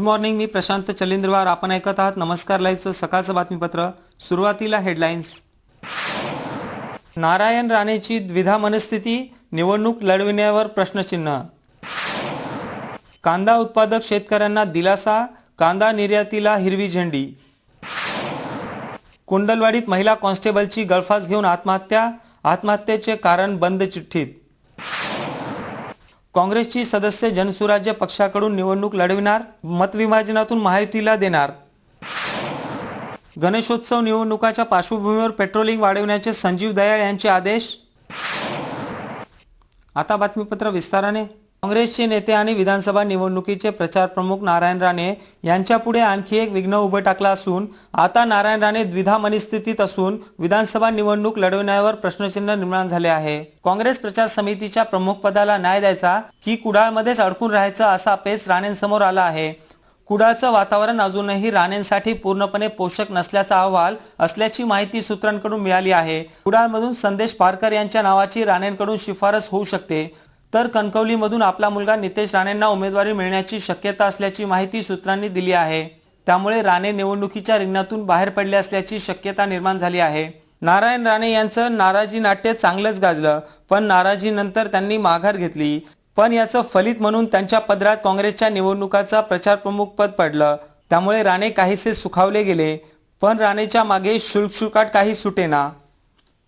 Good morning मी प्रशांत चलिंद्रवार. आपण ऐकत आहात नमस्कार लाईव्हचं सकाळचं बातमीपत्र. सुरुवातीला हेडलाईन्स. नारायण राणेची द्विधा मनस्थिती निवडणूक लढविण्यावर प्रश्नचिन्ह. कांदा उत्पादक शेतकऱ्यांना दिलासा कांदा निर्यातीला हिरवी झेंडी. कुंडलवाडीत महिला कॉन्स्टेबलची गळफास घेऊन आत्महत्या आत्महत्येचे कारण बंद चिठ्ठीत. काँग्रेसची सदस्य जनसुराज्य पक्षाकडून निवडणूक लढविणार मतविभाजनातून महायुतीला देणार. गणेशोत्सव निवडणुकाच्या पार्श्वभूमीवर पेट्रोलिंग वाढविण्याचे संजीव दयाळ यांचे आदेश. आता बातमीपत्र विस्ताराने. काँग्रेसचे नेते आणि विधानसभा निवडणुकीचे प्रचार प्रमुख नारायण राणे यांच्या पुढे आणखी एक विघ्न उभं टाकलं असून आता नारायण राणे द्विधा मनस्थितीत असून विधानसभा निवडणूक लढवण्यावर प्रश्नचिन्ह निर्माण झाले आहे. काँग्रेस प्रचार समितीच्या प्रमुख पदाला न्याय द्यायचा की कुडाळमध्येच अडकून राहायचं असा पेच राणेंसमोर आला आहे. कुडाळचं वातावरण अजूनही राणेंसाठी पूर्णपणे पोषक नसल्याचा अहवाल असल्याची माहिती सूत्रांकडून मिळाली आहे. कुडाळमधून संदेश पारकर यांच्या नावाची राणेंकडून शिफारस होऊ शकते. तर कणकवलीमधून आपला मुलगा नितेश राणेंना उमेदवारी मिळण्याची शक्यता असल्याची माहिती सूत्रांनी दिली आहे. त्यामुळे राणे निवडणुकीच्या रिंगणातून बाहेर पडले असल्याची शक्यता निर्माण झाली आहे. नारायण राणे यांचं नाराजी नाट्य चांगलंच गाजलं पण नाराजीनंतर त्यांनी माघार घेतली. पण याचं फलित म्हणून त्यांच्या पदरात काँग्रेसच्या निवडणुकाचा प्रचार प्रमुख पद पडलं. त्यामुळे राणे काहीसे सुखावले गेले पण राणेच्या मागे शुल्कशुकाट काही सुटेना.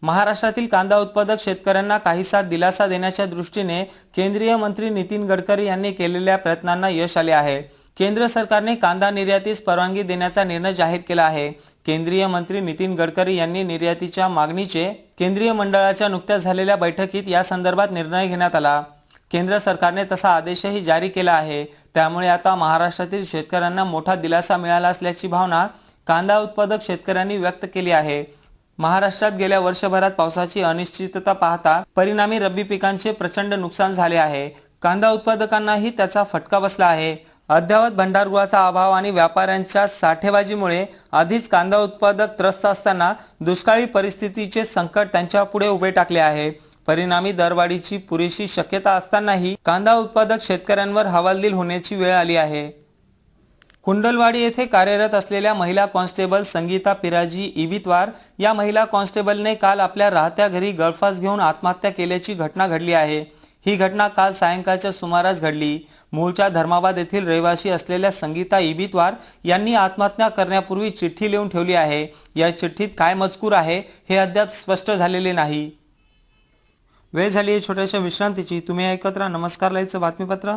महाराष्ट्रातील कांदा उत्पादक शेतकऱ्यांना काहीसा दिलासा देण्याच्या दृष्टीने केंद्रीय मंत्री नितीन गडकरी यांनी केलेल्या प्रयत्नांना यश आले आहे. केंद्र सरकारने कांदा निर्यातीस परवानगी देण्याचा निर्णय जाहीर केला आहे. केंद्रीय मंत्री नितीन गडकरी यांनी निर्यातीच्या मागणीचे केंद्रीय मंडळाच्या नुकत्याच झालेल्या बैठकीत या संदर्भात निर्णय घेण्यात आला. केंद्र सरकारने तसा आदेशही जारी केला आहे. त्यामुळे आता महाराष्ट्रातील शेतकऱ्यांना मोठा दिलासा मिळाला असल्याची भावना कांदा उत्पादक शेतकऱ्यांनी व्यक्त केली आहे. महाराष्ट्रात गेल्या वर्षभरात पावसाची अनिश्चितता पाहता परिणामी रब्बी पिकांचे प्रचंड नुकसान झाले आहे. कांदा उत्पादकांनाही त्याचा फटका बसला आहे. अद्यावत भंडारगृहाचा अभाव आणि व्यापाऱ्यांच्या साठेबाजीमुळे आधीच कांदा उत्पादक त्रस्त असताना दुष्काळी परिस्थितीचे संकट त्यांच्या पुढे उभे टाकले आहे. परिणामी दरवाढीची पुरेशी शक्यता असतानाही कांदा उत्पादक शेतकऱ्यांवर हवालदिल होण्याची वेळ आली आहे. कुंडलवाडी येथे कार्यरत असलेल्या महिला कॉन्स्टेबल संगीता पिराजी इवितवार या महिला कॉन्स्टेबलने काल आपल्या राहत्या घरी गळफास घेऊन आत्महत्या केल्याची घटना घडली आहे. ही घटना काल सायंकाळच्या सुमारास घडली. मूळच्या धर्माबाद येथील रहिवासी असलेल्या संगीता इबितवार यांनी आत्महत्या करण्यापूर्वी चिठ्ठी लिहून ठेवली आहे. या चिठ्ठीत काय मजकूर आहे हे अद्याप स्पष्ट झालेले नाही. वेळ झाली आहे छोट्याशा विश्रांतीची. तुम्ही ऐकत राहा. नमस्कार लाईचं बातमीपत्र.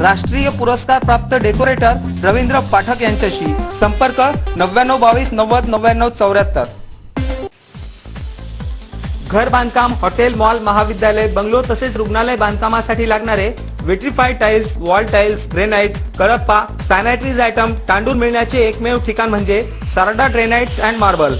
राष्ट्रीय पुरस्कार प्राप्त डेकोरेटर रवींद्र पाठक यांच्याशी. संपर्क नव्याण्णव बावीस नव्वद नव्याण्णव चौऱ्याहत्तर. घर बांधकाम हॉटेल मॉल महाविद्यालय बंगलो तसेच रुग्णालय बांधकामासाठी लागणारे vitrified tiles wall tiles granite Kadapa sanitaries item तांडून मिळण्याचे एकमेव ठिकाण म्हणजे सारडा ग्रेनाइट्स अँड मार्बल.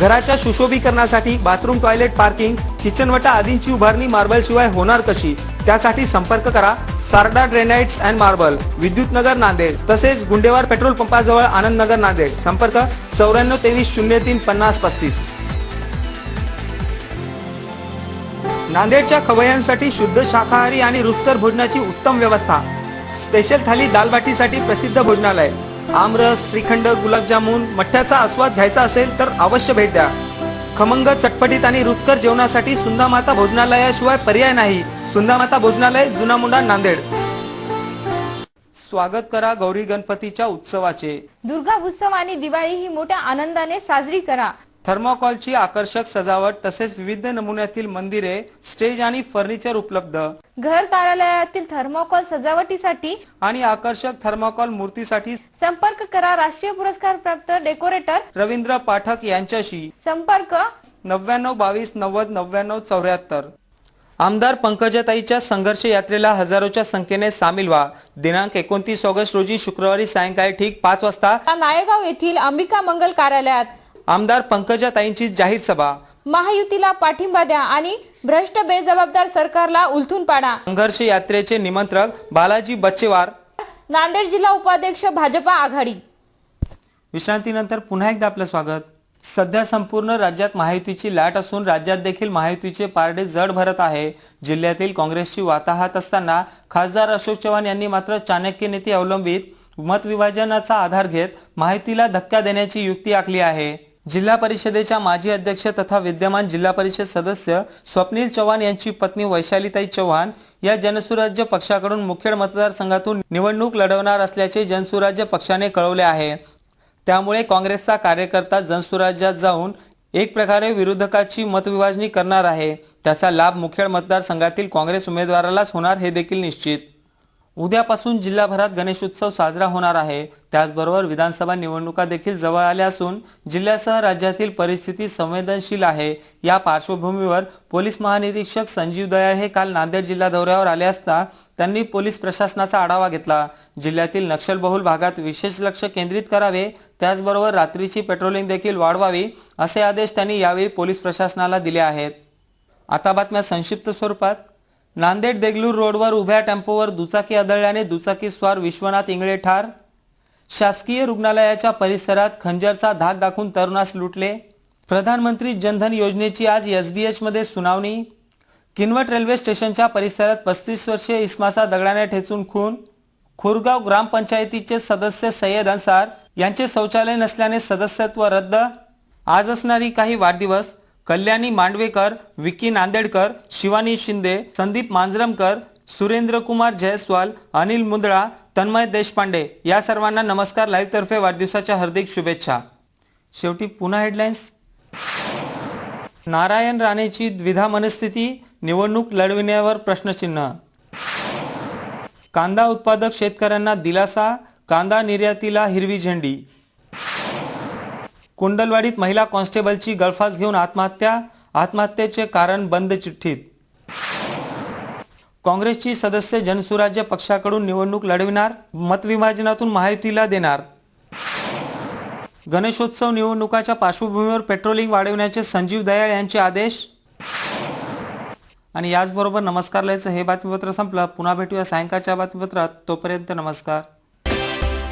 घराच्या सुशोभीकरणासाठी बाथरूम टॉयलेट पार्किंग किचनवटा आदींची उभारणी मार्बल शिवाय होणार कशी? त्यासाठी संपर्क करा सारडा ड्रेनाइट्स अँड मार्बल विद्युत नगर नांदेड तसेच गुंडेवार पेट्रोल पंपाजवळ आनंद नगर नांदेड. संपर्क चौऱ्याण्णव तेवीस शून्य तीन पन्नास पस्तीस. नांदेडच्या खवय्यांसाठी शुद्ध शाकाहारी आणि रुचकर भोजनाची उत्तम व्यवस्था. स्पेशल थाली दालबाटीसाठी प्रसिद्ध भोजनालय. आमरस श्रीखंड गुलाबजामुन मठ्ठ्याचा आस्वाद घ्यायचा असेल तर अवश्य भेट द्या. खमंग चटपटीत आणि रुचकर जेवणासाठी सुंदामाता भोजनालयाशिवाय पर्याय नाही. सुंदामाता भोजनालय जुना मुंडा नांदेड. स्वागत करा गौरी गणपतीच्या उत्सवाचे. दुर्गा उत्सव आणि दिवाळी ही मोठ्या आनंदाने साजरी करा. थर्मोकॉलची आकर्षक सजावट तसेच विविध नमुन्यातील मंदिरे स्टेज आणि फर्निचर उपलब्ध. घर कार्यालयातील थर्मोकॉल सजावटीसाठी आणि आकर्षक थर्माकॉल मूर्तीसाठी संपर्क करा राष्ट्रीय पुरस्कार प्राप्त डेकोरेटर रवींद्र पाठक यांच्याशी. संपर्क नव्याण्णव बावीस नव्वद नव्याण्णव चौऱ्याहत्तर. आमदार पंकजाताईच्या संघर्ष यात्रेला हजारोच्या संख्येने सामील व्हा. दिनांक एकोणतीस ऑगस्ट रोजी शुक्रवारी सायंकाळी ठीक पाच वाजता नायगाव येथील अंबिका मंगल कार्यालयात आमदार पंकजाताईंची जाहीर सभा. महायुतीला पाठिंबा द्या आणि भ्रष्ट बेजबाबदार सरकारला उलथून पाडा. संघर्ष यात्रेचे निमंत्रक बालाजी बच्चेवार. नांदेड जिल्हा उपाध्यक्ष भाजपा आघाडी. विश्रांतीनंतर पुन्हा एकदा आपलं स्वागत. सध्या संपूर्ण राज्यात महायुतीची लाट असून राज्यात देखील महायुतीचे पारडे जड भरत आहे. जिल्ह्यातील काँग्रेसची वाताहत असताना खासदार अशोक चव्हाण यांनी मात्र चाणक्य नीती अवलंबित मतविभाजनाचा आधार घेत महायुतीला धक्का देण्याची युक्ती आखली आहे. जिल्हा परिषदेच्या माजी अध्यक्ष तथा विद्यमान जिल्हा परिषद सदस्य स्वप्नील चव्हाण यांची पत्नी वैशालीताई चव्हाण या जनसुराज्य पक्षाकडून मुखेड मतदारसंघातून निवडणूक लढवणार असल्याचे जनसुराज्य पक्षाने कळवले आहे. त्यामुळे काँग्रेसचा कार्यकर्ता जनसुराज्यात जाऊन एक प्रकारे विरोधकाची मतविभाजणी करणार आहे. त्याचा लाभ मुखेड मतदारसंघातील काँग्रेस उमेदवारालाच होणार हे देखील निश्चित. उद्यापासून जिल्हाभरात गणेशोत्सव साजरा होणार आहे. त्याचबरोबर विधानसभा निवडणुका देखील जवळ आल्या असून जिल्ह्यासह राज्यातील परिस्थिती संवेदनशील आहे. या पार्श्वभूमीवर पोलीस महानिरीक्षक संजीव दयाळ हे काल नांदेड जिल्हा दौऱ्यावर आले असता त्यांनी पोलीस प्रशासनाचा आढावा घेतला. जिल्ह्यातील नक्षलबहुल भागात विशेष लक्ष केंद्रित करावे त्याचबरोबर रात्रीची पेट्रोलिंग देखील वाढवावी असे आदेश त्यांनी यावेळी पोलीस प्रशासनाला दिले आहेत. आता बातम्या संक्षिप्त स्वरूपात. नांदेड देगलूर रोडवर उभ्या टेम्पोवर दुचाकी आदळल्याने दुचाकी स्वार विश्वनाथ इंगळे ठार. शासकीय रुग्णालयाच्या परिसरात खंजरचा धाक दाखवून तरुणास लुटले. प्रधानमंत्री जनधन योजनेची आज एस बी एचमध्ये सुनावणी. किनवट रेल्वे स्टेशनच्या परिसरात पस्तीस वर्षीय इस्माचा दगडाने ठेचून खून. खुरगाव ग्रामपंचायतीचे सदस्य सय्यद अन्सार यांचे शौचालय नसल्याने सदस्यत्व रद्द. आज असणारी काही वाढदिवस. कल्याणी मांडवेकर विकी नांदेडकर शिवानी शिंदे संदीप मांजरमकर सुरेंद्र कुमार जयस्वाल अनिल मुंदळा तन्मय देशपांडे या सर्वांना नमस्कार. लाईव्हतर्फे वाढदिवसाच्या हार्दिक शुभेच्छा. शेवटी पुन्हा हेडलाईन्स नारायण राणेची द्विधा मनस्थिती निवडणूक लढविण्यावर प्रश्नचिन्ह. कांदा उत्पादक शेतकऱ्यांना दिलासा कांदा निर्यातीला हिरवी झेंडी. कुंडलवाडीत महिला कॉन्स्टेबलची गळफास घेऊन आत्महत्या आत्महत्येचे कारण बंद चिठ्ठीत. काँग्रेसची सदस्य जनसुराज्य पक्षाकडून निवडणूक लढविणार मतविभाजनातून महायुतीला देणार. गणेशोत्सव निवडणुकाच्या पार्श्वभूमीवर पेट्रोलिंग वाढविण्याचे संजीव दयाळ यांचे आदेश. आणि याचबरोबर नमस्कार लयचं हे बातमीपत्र संपलं. पुन्हा भेटूया सायंकाळच्या बातमीपत्रात. तोपर्यंत नमस्कार.